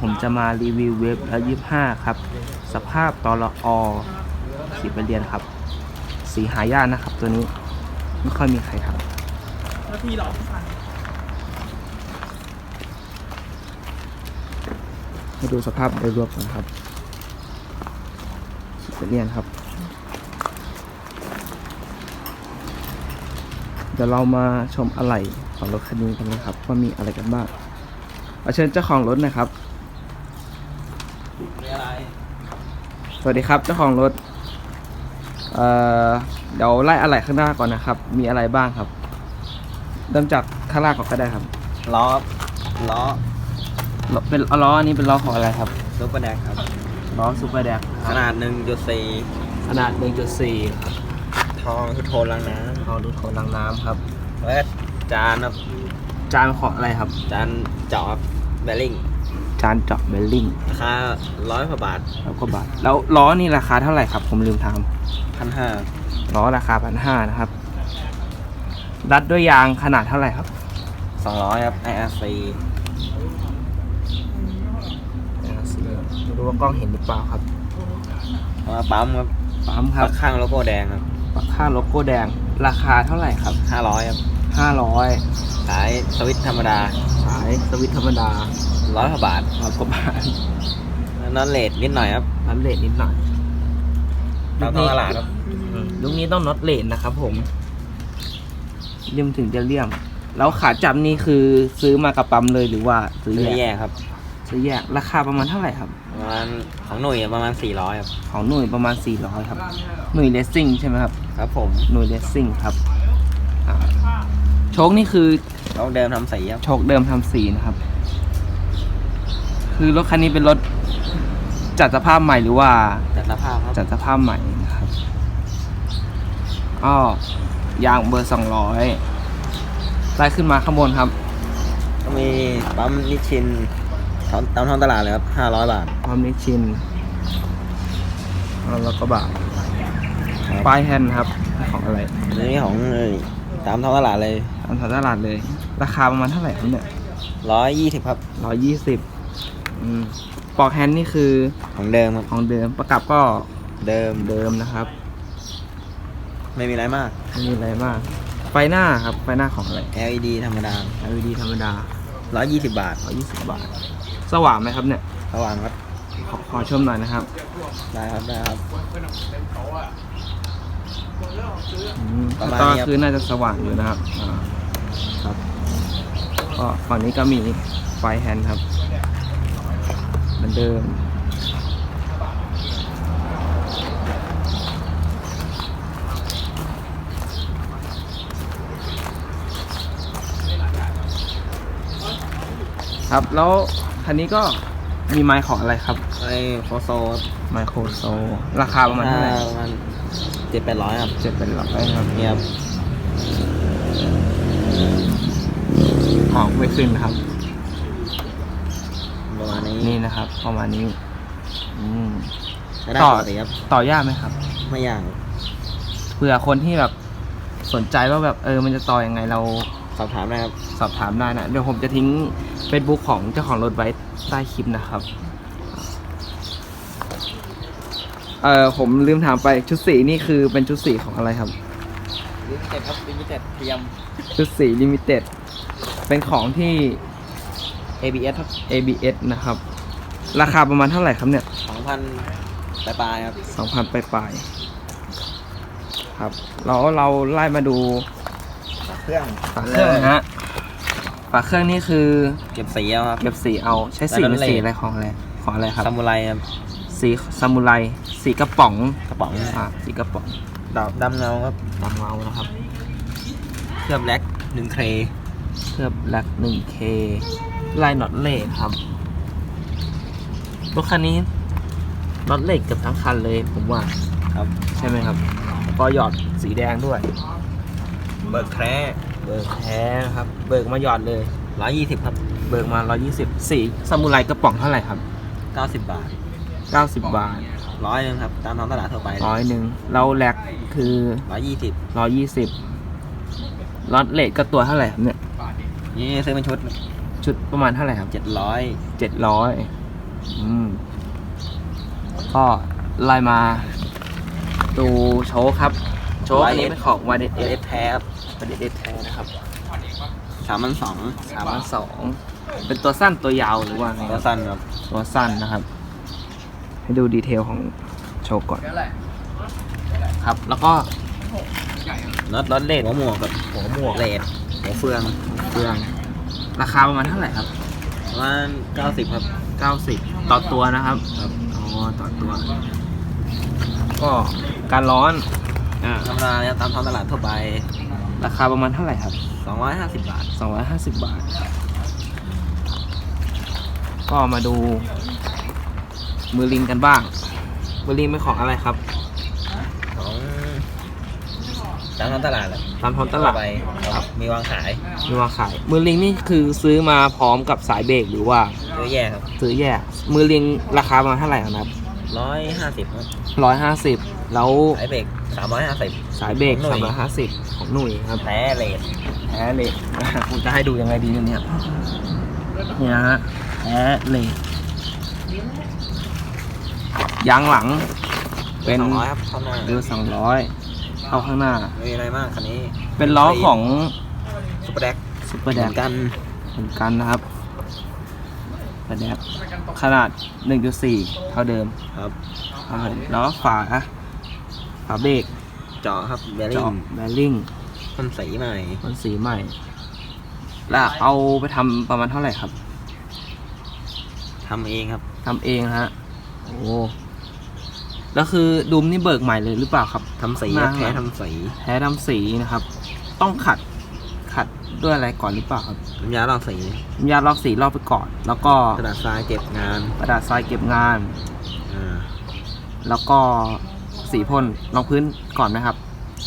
ผมจะมารีวิวเว็บแล้วยี่ห้าครับ สภาพตอละอสีเป็นเรียนครับ สีหายากนะครับ ตัวนี้ไม่ค่อยมีใครทนาทีหรอพี่พันำให้ดูสภาพโดยรวมก่อนครับสีเป็นเรียนครับ เดี๋ยวเรามาชมอะไหล่ของรถคันนี้กันนะครับว่ามีอะไรกันบ้างเอเชิญเจ้าของรถนะครับ มีอะไร สวัสดีครับเจ้าของรถ เอ่อ เดี๋ยวไล่อะไหล่ข้างหน้าก่อนนะครับ มีอะไรบ้างครับ เริ่มจากข้างล่างก่อนก็ได้ครับล้อล้อล้อเป็นล้ออันนี้เป็นล้อของอะไรครับซุปเปอร์แดกครับ ล้อซูเปอร์แดกขนาดหนึ่งจุดสี่ขนาด 1.4ครับทองคือโทนลังน้เอาดูโถลังน้ำครับำแล้วก็จานครับจานของอะไรครับ จานเจาะแบริ่ง จานเจาะเบลลิงราคาร้อยกว่าบาทแล้วก็บาท แล้วล้อนี่ราคาเท่าไหร่ครับ ผมลืมถามพันห้าล้อราคาพันห้านะครับ รัดด้วยยางขนาดเท่าไหร่ครับสองร้อยครับ IRC ไม่รู้ว่ากล้องเห็นหรือเปล่าครับเอามาปั๊มครับปั๊มครับข้างโลโก้แดงครับปักค่าโลโก้แดงราคาเท่าไหร่ครับห้าร้อยครับ500ขายสวิตช์ธรรมดาขายสวิตช์ธรรมดา ร้อยกว่าบาทร้อยกว่าบาทแล้วนอนเลทนิดหน่อยครับน็อตเลทนิดหน่อยตามท้องตลาดครับอืมยุคนี้ต้องน็อตเลทนะครับ ผมเลี่ยมถึงจะเลี่ยม แล้วขาจับนี่คือซื้อมากับปั๊มเลยหรือว่าซื้อซื้อแยแยกกครับซื้อแยกราคาประมาณเท่าไหร่ครับ ประมาณของหน่วยประมาณสี่ร้อยครับของหน่วยประมาณ 400 ครับ หน่วยเลสซิ่งใช่ไหมครับ ครับผมหน่วยเลสซิ่งครับอ่าโชคนี่คือเราเดิมทำสีครับ โชคเดิมทำสีนะครับ คือรถคันนี้เป็นรถจัดสภาพใหม่หรือว่าแต่สภาพครับจัดสภาพใหม่นะครับอ้อยางเบอร์สองร้อยไล่ขึ้นมาข้างบนครับ ก็มีปั๊มนิชชินตามตามท้องตลาดเลยครับห้าร้อยบาทความนิชินแล้วก็บาทป้ายแฮนด์ครับของอะไรอันนี้ของเอ่ยตามท้องตลาดเลยตามท้องตลาดเลย ราคาประมาณเท่าไหร่ครับเนี่ยร้อยยี่สิบครับร้อยยี่สิบ ปลอกแฮนด์นี่คือของเดิมครับของเดิมประกับก็เดิมเดิมนะครับไม่มีอะไรมาก ไม่มีอะไรมาก ไฟหน้าครับไฟหน้าของอะไร LED ธรรมดา LED ธรรมดาร้อยยี่สิบบาท 120 บาท สว่างไหมครับเนี่ยระหว่างครับ ขอขอชมหน่อยนะครับ ได้ครับได้ครับอืมประมาณตอนนี้ครับคืนน่าจะสว่างอยู่นะครับอ่าครับ ก็ฝั่งนี้ก็มีไฟแฮนด์ครับเห มือนเดิม ครับแล้วคันนี้ก็มีไมค์ของอะไรครับ ไอ้โคโซไมโครโซ ราคาประมาณเท่าไหร่ประมาณเจ็ดแปดร้อยครับเจ็ดเป็นหลักได้ครับเนี่ยครับออกไม่ขึ้นนะครับประมาณ นี้นี่นะครับ ประมาณนี้อืมก็ได้ต่อปกติครับต่อยากไหมครับไม่ยากเผื่อคนที่แบบสนใจว่าแบบเออมันจะต่อยังไงเราสอบถามได้ครับ สอบถามได้นะเดี๋ยวผมจะทิ้ง Facebook ของเจ้าของรถไว้ใต้คลิปนะครับเออผมลืมถามไปชุดสีนี่คือเป็นชุดสีของอะไรครับ ลิมิเต็ดครับลิมิเต็ดเทียม ชุดสีลิมิเต็ดเป็นของที่ ABS ครับ ABS นะครับ ราคาประมาณเท่าไหร่ครับเนี่ยสองพันปลายๆครับสองพันปลายๆครับแล้วเราไล่มาดูเครื่องฝาเครื่องนะฮะฝาเครื่องนี่คือเก็บสีเอาครับ เก็บสีเอาใช้สีแล้วเป็นเลสีนอะไรของอะไรของอะไรครับซามูไรครับสีซามูไรสีกระป๋องกระป๋องอ่าสีกระป๋องดำดำเงาครับดำเงานะครับ เคลือบแล็กหนึ่งเครเคลือบแบล็กหนึ่งเค ลายน็อตเหล็กครับรถคันนี้น็อตเหล็กเกือบทั้งคันเลยผมว่าครับ ใช่ไหมครับแล้วก็หยอดสีแดงด้วย เบิร์กแท้เบิกแท้นะครับ เบิกมาหยอดเลยร้อยยี่สิบครับ เบิกมา120สีซามูไรกระป๋องเท่าไหร่ครับเก้าสิบบาท90บาทร้อยนึงครับ ตามท้องตลาดทั่วไปร้อยหนึ่งแล้วแลกคือร้อยยี่สิบ120ล็อตเลทก็ตัวเท่าไหร่ครับเนี่ย นี่ซื้อเป็นชุด ชุดประมาณเท่าไหร่ครับเจ็ดร้อย700อืมก็ไล่มาดูโชว์ครับ โชว์อันนี้เป็นของวาเดเอเอสแท้ครับวาเดเอแท้นะครับสามพันสองสามพันสองเป็นตัวสั้นตัวยาวหรือว่าไงคตัรัวบสั้นครับตัวสั้นนะครับ ให้ดูดีเทลของโชว์ก่อนครับ แล้วก็น็อตน็อตเลดหัวหมวกกับหัวหมวกเลดหัวเฟืองเครื่อง ราคาประมาณเท่าไหร่ครับ ประมาณเก้าสิบครับ 90 ต่อตัวนะครับครับ อ๋อต่อตัว ก็การร้อนอ่าธรรมดาเนี่ยตามท้องตลาดทั่วไปราคาประมาณเท่าไหร่ครับ สองร้อยห้าสิบบาท 250 บาท ก็มาดู มือลิงกันบ้าง มือลิงเป็นของอะไรครับของ ตามท้องตลาดแหละตามท้องตลาดทั่วไปครับมีวางขายมีวางขาย มือลิงนี่คือซื้อมาพร้อมกับสายเบรกหรือว่าเยอะแยะครับซื้อแยก มือลิงราคาประมาณเท่าไหร่ครับร้อยห้าสิบครับร้อยห้าสิบแล้วสายเบรกสามร้อยห้าสิบ สายเบรกของหนุ่สามย ร้อยห้าสิบของหนุ่ยครับแท้เลดแท้เหล็ก ผมจะให้ดูยังไงดีเนี่ยเนี่ยฮะแท้เหล็กยางหลัง เป็นสองร้อยครับข้างหน้าเรือสองร้อย เข้าข้างหน้าไม่มีอะไรมากคันนี้เป็นล้อของซุปเปอร์แดกซุปเปอร์แดเหมือนกันเหมือนกันนะครับซุปเปอร์แดกขนาด 1.4 เท่าเดิมครับอ่าแล้วฝาฝาเบรกเจาะครับเบลลิเจาะงแบริ่งพ่นสีใหม่ มันสีใหม่ แล้วเอาไปทำประมาณเท่าไหร่ครับทำเองครับ ทำเองฮะ โอ้ แล้วคือดุมนี่เบิกใหม่เลยหรือเปล่าครับทำสีหน้าแท้ทำสีแท้ทำสีนะครับ ต้องขัดขัดด้วยอะไรก่อนหรือเปล่าครับน้ำยาลอกสีน้ำยาลอกสีลอกไปก่อน แล้วก็กระดาษทรายเก็บงานกระดาษทรายเก็บงานอ่าแล้วก็สีพ่นรองพื้นก่อนไหมครับ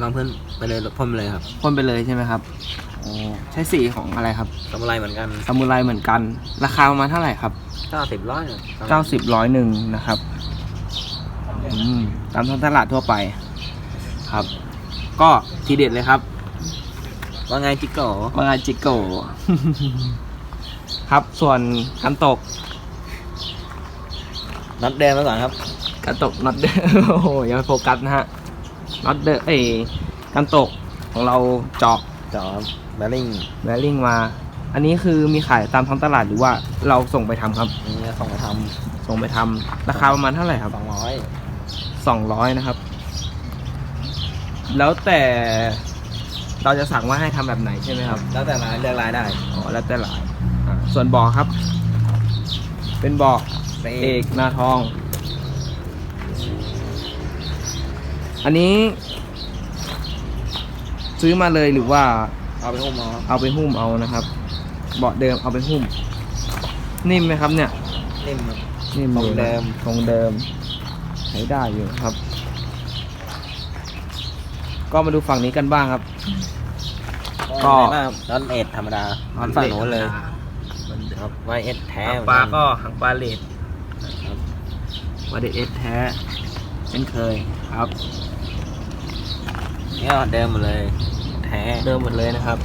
ลองเพื่อนไปเลยพ่นไปเลยครับพ่นไปเลยใช่ไหมครับโอ้ใช้สีของอะไรครับกำไรเหมือนกันซามูไรเหมือนกัน ราคาประมาณเท่าไหร่ครับเก้าสิบร้อยเก้าสิบร้อยหนึ่งนะครับอืม ตามท้องตลาดทั่วไปครับ ก็ทีเด็ดเลยครับ ว่าไงจิโก้บางไงจิโกครับส่วนการตกนัดเดินมาก่อนครับการตกน็อตเดอร์โอ้โหอยังไม่โฟกัสนะฮะน็อตเดอร์เอ้ยการตกของเราเจาะเจาะเบลลิงแวริ่งมา อันนี้คือมีขายตามท้องตลาดหรือว่าเราส่งไปทำครับ นี่ส่งมาทส่งไปทำราคาประมาณเท่าไหร่ครับำสองร้อย สองร้อยนะครับ แล้วแต่เราจะสั่งว่าให้ทำแบบไหนใช่ไหมครับ แล้วแต่ร้านเลือกร้านได้อ๋อแล้วแต่หลายอ่าส่วนบอกครับ เป็นบอกไปเอกนาทอง อันนี้ ซื้อมาเลยหรือว่า เอาไปหุ้มเอาครับเอาไปหุ้มเอานะครับ เบาะเดิมเอาไปหุ้ม นิ่มไหมครับเนี่ย นิ่มครับนิ่มทรงอยู่นะเดิมทรงเดิม ใช้ได้อยู่ครับ ก็มาดูฝั่งนี้กันบ้างครับ ก็ ก็น็อตเอ็ดธรรมดาน็อตฝั่งโน้นเลยหมือนเดิมครับไวเอ็ดแท้หางเหมือนปลากันก็หางปลาเลดครับวาเดเอสแท้เช่นเคยครับนี่ก็เดิมหมดเลย แท้เดิมหมดเลยนะครับ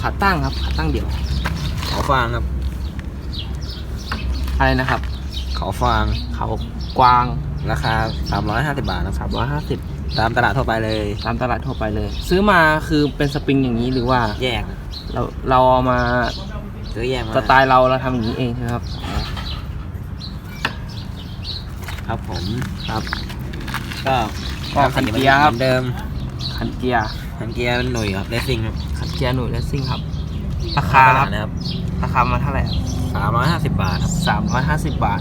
ขาตั้งครับขาตั้งเดี่ยว เขาฟางครับ อะไรนะครับ เขาฟางเขา กวางราคา 350 บาทครับสามร้อยห้าสิบตามตลาดทั่วไปเลย ตามตลาดทั่วไปเลย ซื้อมาคือเป็นสปริงอย่างนี้หรือว่าแยกเราเราเอามาซื้อแยกมาสไตล์เราเราทำอย่างนี้เองใช่ไหมครับครับผมครับ ก็ก็คันเกียร์ครับหมือนเดิมคันเกียร์คันเกียร์เป็นหน่วยครับเลสซิ่งครับคันเกียร์หน่วยเลสซิ่งครับ ราคาครับนะครับราคามาเท่าไหร่350บาทครับสามร้อยห้าสิบบาท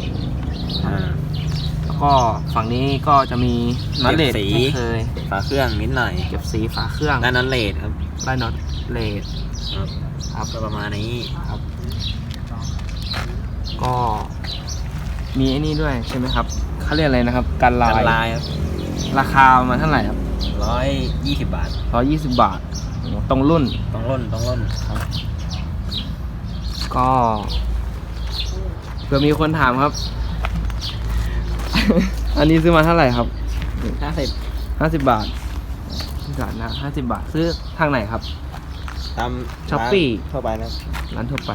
อ่า แล้วก็ฝั่งนี้ก็จะมีน็อตเลดเก็บสีเช่นเคยฝาเครื่องนิดหน่อยเก็บสีฝาเครื่องด้านนั้นเลดครับ ไล่น็อตเลดครับครับก็ประมาณนี้ครับ ก็มีไอ้นี่ด้วยใช่ไหมครับเขาเรียกอะไรนะครับการลากันยลายครับราคามาเท่าไหร่ครับ120บาทร้อยยี่สิบบาทโอ้ตรงรุ่น ต้องร่นต้องร่นก็เผื่อมีคนถามครับ อันนี้ซื้อมาเท่าไหร่ครับ50ห้าสิบบาทที่ร้านนะห้าสิบบาท ซื้อทางไหนครับ ตาม Shopee ร้านทั่วไปนะครับร้านทั่วไป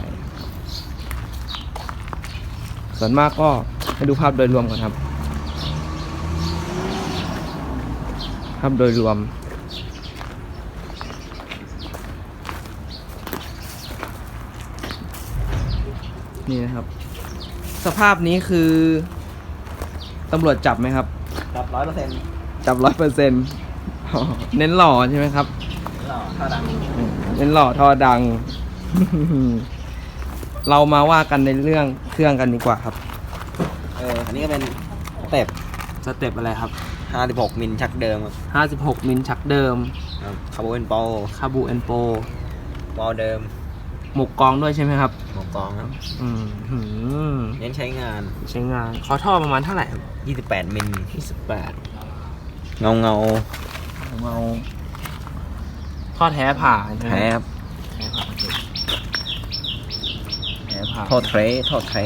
ซส่วนมากก็ให้ดูภาพโดยรวมก่อนครับ ภาพโดยรวม นี่นะครับ สภาพนี้คือ ตำรวจจับไหมครับ ครับร้อยเปอร์เซ็นต์จับร้อยเปอร์เซ็นต์เน้นหล่อใช่ไหมครับ หล่อเท่าดังเน้นหล่อทอดัง เรามาว่ากันในเรื่องเครื่องกันดีกว่าครับ เอออันนี้ก็เป็นสเต็ปสเต็ปอะไรครับ56มิลชักเดิมครับ56มิลชักเดิมครับคาร์บอนโปคาบูแอนโปบอลเดิม หมกกองด้วยใช่ไหมครับ หมวกกองครับอืมหืมเน้นใช้งาน ใช้งาน ขอท่อประมาณเท่าไหร่ครับ28 มิล28เงาเงาเมาท่อแท้ผ่าใช่ไหมแท้ครับแท้ผ่าโทษเทรโทษเทร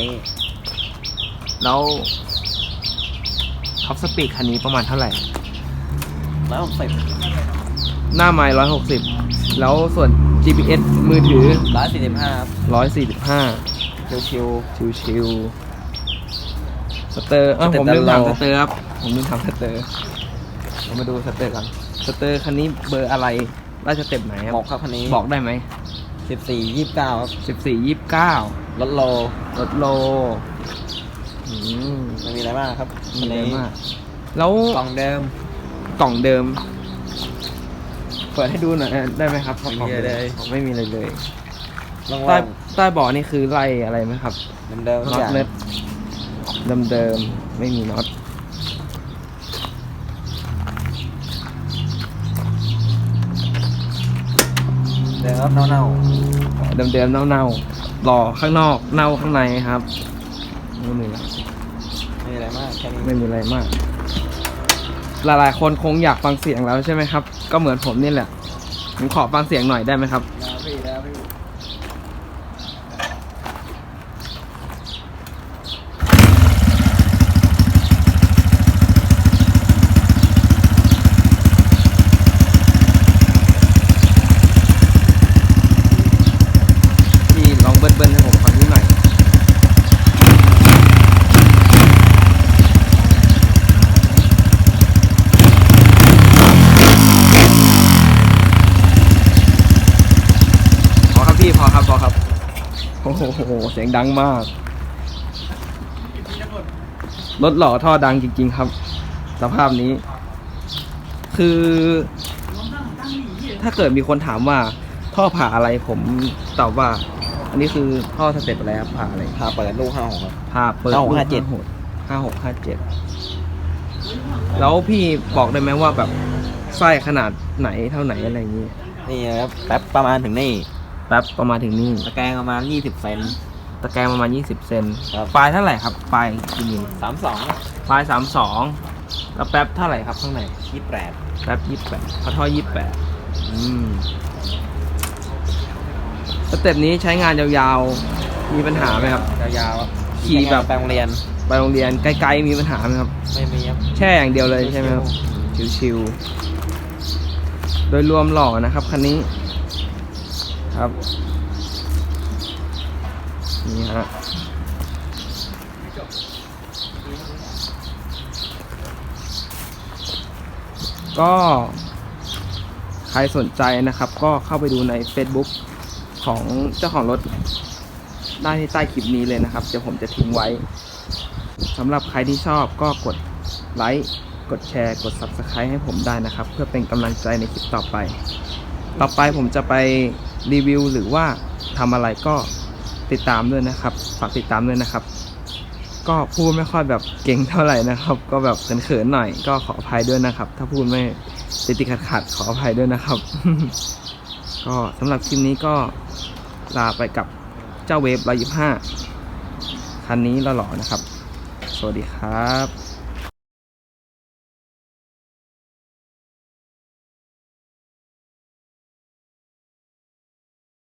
แล้วท็อปสปีดคันนี้ประมาณเท่าไหร่ แล้วสิบ หน้าไม้ร้อยหกสิบแล้วส่วน GPS มือถือร้อยสี่สิบห้าครับร้อยสี่สิบห้าชิวชิวชิวๆสเตอร์เอ้าสเตอร์ผมลืมถามตลอดสเตอร์ครับ ผมลืมถามสเตอร์เรามาดูสเตอร์กันสเตอร์คันนี้เบอร์อะไรราชสเต็ปไหนคๆรับหมอกครับคันนี้บอกได้ไหมสิบสี่ยี่สิบเก้าครับสิบสี่ยี่สิบเก้ารถโลรถโลอืมไม่มีอะไรมากครับมีอะไรมาก แล้วกล่องเดิม กล่องเดิม เปิดให้ดูหน่อยได้ไหมครับไม่มีกล่องดิเลยอ๋อไม่มีอะไรเลยล่องใต้ใต้เบาะนี่คือไล่อะไรไหมครับๆเดิมๆทุกน็ออตย่างเน็ตเดิมๆไม่มีน็อตเดิมครับเน่าเดิมๆเน่าๆหล่อข้างนอกเน่าข้างในครับไม่มีอะไรๆไม่มีอะไรมากแค่นี้ไม่มีอะไรมาก หลายๆ คนคงอยากฟังเสียงแล้วใช่ไหมครับ ก็เหมือนผมนี่แหละ ผมขอฟังเสียงหน่อยได้ไหมครับ แล้วพี่แล้วพี่พี่ลองเบิ้ลๆให้ผมฟังนิดหน่อย พอครับพี่พอครับพอครับ โอ้โห เสียงดังมาก รถหล่อท่อดังจริง ๆ ครับ สภาพนี้ คือ ถ้าเกิดมีคนถามว่า ท่อผ่าอะไรผมตอบว่า อันนี้คือท่อสเต็ปอะไรครับผ่าอะไรพาเปิดลูกห้าหกครับ ผ่าเปิดห้าหกห้าเจ็ดห้าหกห้าเจ็ดแล้วพี่บอกได้ไหมว่าแบบไส้ขนาดไหนเท่าไหนอะไรอย่างนี้นี่ครับแป๊บประมาณถึงนี่แป๊บประมาณถึงนี่ตะแกรงประมาณยี่สิบเซน ตะแกรงประมาณ 20 เซนครับปลายเท่าไหร่ครับปลายกี่มิลสามสองปลาย32แล้วแป๊บเท่าไหร่ครับข้างในยี่แปดแป๊บยี่สิบแปดพอท่อยี่สิบแปดอืมสเต็ปนี้ใช้งานยาวๆ มีปัญหาไหมครับ ยาวๆครับขี่แบบ ไปโรงเรียนไปโรงเรียนไกลๆมีปัญหาไหมครับ ไม่มีครับแช่อย่างเดียวเลยใช่ไหมครับ ชิวๆ โดยรวมหล่อนะครับคันนี้ ครับ นี่ฮะก็ใครสนใจนะครับ ก็เข้าไปดูใน Facebook ของเจ้าของรถได้ใต้คลิปนี้เลยนะครับเดี๋ยวผมจะทิ้งไว้สำหรับใครที่ชอบก็กดไลค์กดแชร์ กด Subscribe ให้ผมได้นะครับ เพื่อเป็นกำลังใจในคลิปต่อไป ต่อไปผมจะไปรีวิวหรือว่าทำอะไรก็ ติดตามด้วยนะครับ ฝากติดตามด้วยนะครับ ก็พูดไม่ค่อยแบบเก่งเท่าไหร่นะครับ ก็แบบเขินๆหน่อย ก็ขออภัยด้วยนะครับ ถ้าพูดไม่ติดติดขัดๆขออภัยด้วยนะครับ ก็สำหรับคลิปนี้ก็ลาไปกับเจ้าเวฟร้อยยี่ห้าคันนี้หล่อๆนะครับ สวัสดีครับ